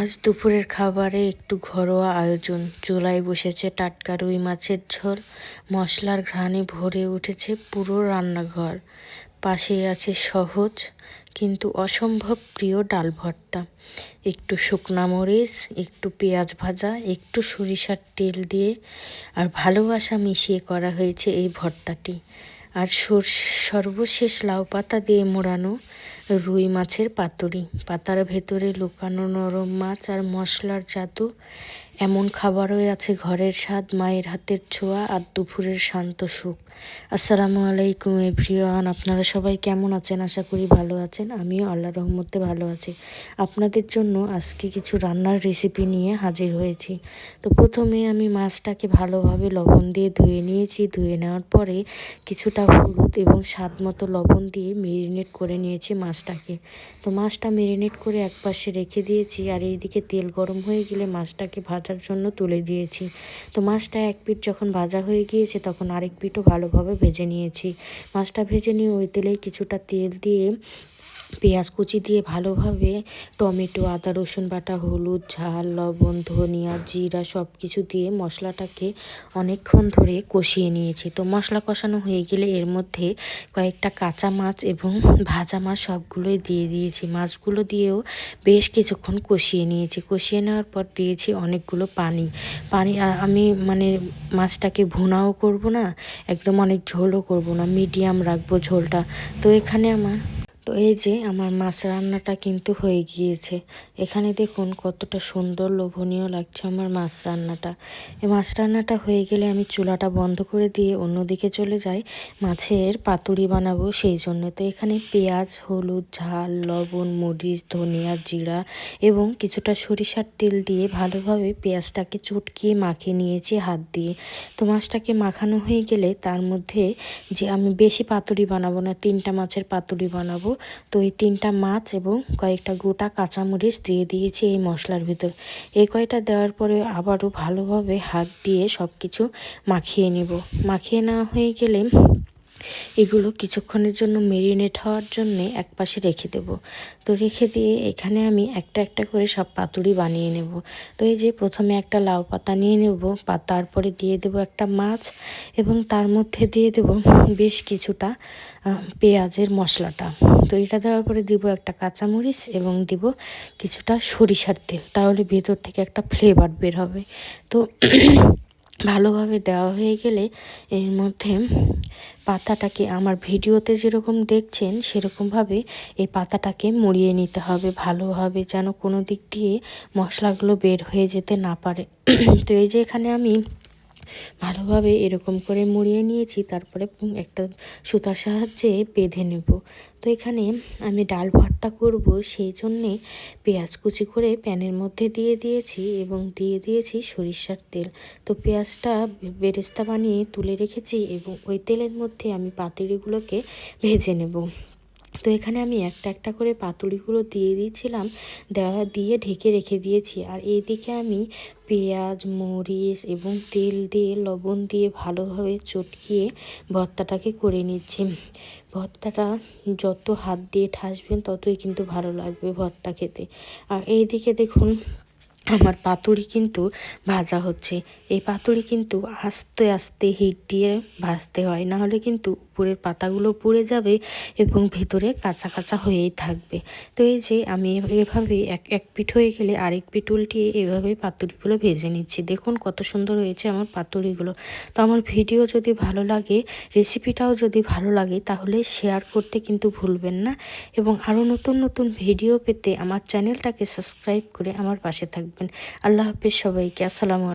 আজ দুপুরের খাবারে একটু ঘরোয়া আয়োজন। চুলায় বসেছে টাটকা রুই মাছের ঝোল, মশলার ঘ্রাণে ভরে উঠেছে পুরো রান্নাঘর। পাশেই আছে সহজ কিন্তু অসম্ভব প্রিয় ডাল ভর্তা। একটু শুকনা মরিচ, একটু পেঁয়াজ ভাজা, একটু সরিষার তেল দিয়ে আর ভালোবাসা মিশিয়ে করা হয়েছে এই ভর্তাটি। আর সর্বশেষ লাউ পাতা দিয়ে মোড়ানো রুই মাছের পাতুরি। পাতার ভেতরে লুকানো নরম মাছ আর মশলার জাদু। এমন খাবারও আছে ঘরের স্বাদ, মায়ের হাতের ছোঁয়া আর দুপুরের শান্ত সুখ। আসসালামু আলাইকুম, এভরিওয়ান। আপনারা সবাই কেমন আছেন? আশা করি ভালো আছেন। আমিও আল্লাহ রহমতে ভালো আছি। আপনাদের জন্য আজকে কিছু রান্নার রেসিপি নিয়ে হাজির হয়েছি। তো প্রথমে আমি মাছটাকে ভালোভাবে লবণ দিয়ে ধুয়ে নিয়েছি। ধুয়ে নেওয়ার পরে কিছুটা হলুদ এবং স্বাদ মতো লবণ দিয়ে মেরিনেট করে নিয়েছি মাছটাকে। তো মাছটা মেরিনেট করে এক পাশে রেখে দিয়েছি আর এইদিকে তেল গরম হয়ে গেলে মাছটাকে ভাজার জন্য তুলে দিয়েছি। তো মাছটা এক পিঠ যখন ভাজা হয়ে গিয়েছে, তখন আরেক পিঠও ভালোভাবে ভেজে নিয়েছি। মাছটা ভেজে নিয়ে ওই তেলেই কিছুটা তেল দিয়ে পেঁয়াজ কুচি দিয়ে ভালোভাবে টমেটো, আদা, রসুন বাটা, হলুদ, ঝাল, লবণ, ধনিয়া, জিরা সব কিছু দিয়ে মশলাটাকে অনেকক্ষণ ধরে কষিয়ে নিয়েছি। তো মশলা কষানো হয়ে গেলে এর মধ্যে কয়েকটা কাঁচা মাছ এবং ভাজা মাছ সবগুলোই দিয়ে দিয়েছি। মাছগুলো দিয়েও বেশ কিছুক্ষণ কষিয়ে নিয়েছি। কষিয়ে নেওয়ার পর দিয়েছি অনেকগুলো পানি। পানি আমি মানে মাছটাকে ভুনাও করব না, একদম অনেক ঝোলও করব না, মিডিয়াম রাখব ঝোলটা। তো এখানে আমার তো এই যে আমার মাছ রান্নাটা কিন্তু হয়ে গিয়েছে। এখানে দেখুন কতটা সুন্দর লোভনীয় লাগছে আমার মাছ রান্নাটা। এই মাছ রান্নাটা হয়ে গেলে আমি চুলাটা বন্ধ করে দিয়ে অন্যদিকে চলে যাই। মাছের পাতুরি বানাবো সেই জন্য। তো এখানে পেঁয়াজ, হলুদ, ঝাল, লবণ, মরিচ, ধনিয়া, জিরা এবং কিছুটা সরিষার তেল দিয়ে ভালোভাবে পেঁয়াজটাকে চটকিয়ে মাখিয়ে নিয়েছি হাত দিয়ে। তো মাছটাকে মাখানো হয়ে গেলে তার মধ্যে যে আমি বেশি পাতুরি বানাবো না, তিনটা মাছের পাতুরি বানাবো তো এই তিনটা মাছ এবং কয়েকটা গোটা কাঁচামরিচ দিয়ে দিয়েছি এই মশলার ভিতর। এই কয়টা দেওয়ার পরে আবারও ভালোভাবে হাত দিয়ে সব কিছু মাখিয়ে নেব। মাখিয়ে নেওয়া হয়ে গেলে এগুলো কিছুক্ষণের জন্য মেরিনেট হওয়ার জন্য এক পাশে রেখে দেব। তো রেখে দিয়ে এখানে আমি একটা একটা করে সব পাতুরি বানিয়ে নেব। তো এই যে প্রথমে একটা লাউ পাতা নিয়ে নেব বা তারপরে দিয়ে দেব একটা মাছ এবং তার মধ্যে দিয়ে দেব বেশ কিছুটা পেঁয়াজের মশলাটা। তো এটা দেওয়ার পরে দিব একটা কাঁচামরিচ এবং দিব কিছুটা সরিষার তেল। তাহলে ভেতর থেকে একটা ফ্লেভার বের হবে। তো ভালোভাবে দেওয়া হয়ে গেলে এর মধ্যে পাতাটাকে আমার ভিডিওতে যেরকম দেখছেন, সেরকমভাবে এই পাতাটাকে মুড়িয়ে নিতে হবে ভালোভাবে যেন কোনো দিক দিয়ে মশলাগুলো বের হয়ে যেতে না পারে। তো এই যে এখানে আমি ভালোভাবে এরকম করে মুড়িয়ে নিয়েছি, তারপরে একটা সুতার সাহায্যে বেঁধে নেব। তো এখানে আমি ডাল ভর্তা করব, সেই জন্যে পেঁয়াজ কুচি করে প্যানের মধ্যে দিয়ে দিয়েছি এবং দিয়ে দিয়েছি সরিষার তেল। তো পেঁয়াজটা বেরেস্তা বানিয়ে তুলে রেখেছি এবং ওই তেলের মধ্যে আমি পাতুরিগুলোকে ভেজে নেব। তো এখানে আমি একটা একটা করে পাতুড়িগুলো দিয়ে দিয়েছিলাম, দেওয়া দিয়ে ঢেকে রেখে দিয়েছি। আর এইদিকে আমি পেঁয়াজ, মরিচ এবং তেল দিয়ে লবণ দিয়ে ভালোভাবে চটকিয়ে ভর্তাটাকে করে নিচ্ছি। ভর্তাটা যত হাত দিয়ে ঠাসবেন ততই কিন্তু ভালো লাগবে ভর্তা খেতে। আর এইদিকে দেখুন, আমার পাতুরি কিন্তু ভাজা হচ্ছে। এই পাতুরি কিন্তু আস্তে আস্তে হিট দিয়ে ভাজতে হয় না হলে কিন্তু উপরের পাতাগুলো পুড়ে যাবে এবং ভেতরে কাঁচা কাঁচা হয়েই থাকবে। তো এই যে আমি এভাবে এক এক পিঠ হয়ে গেলে আরেক পিঠ উল্টিয়ে এভাবে পাতুরিগুলো ভেজে নিচ্ছি। দেখুন কত সুন্দর হয়েছে আমার পাতুরিগুলো। তো আমার ভিডিও যদি ভালো লাগে রেসিপিটাও যদি ভালো লাগে, তাহলে শেয়ার করতে কিন্তু ভুলবেন না এবং আরও নতুন নতুন ভিডিও পেতে আমার চ্যানেলটাকে সাবস্ক্রাইব করে আমার পাশে থাকবেন। আল্লাহ হাফিজ সবাইকে, আসসালামু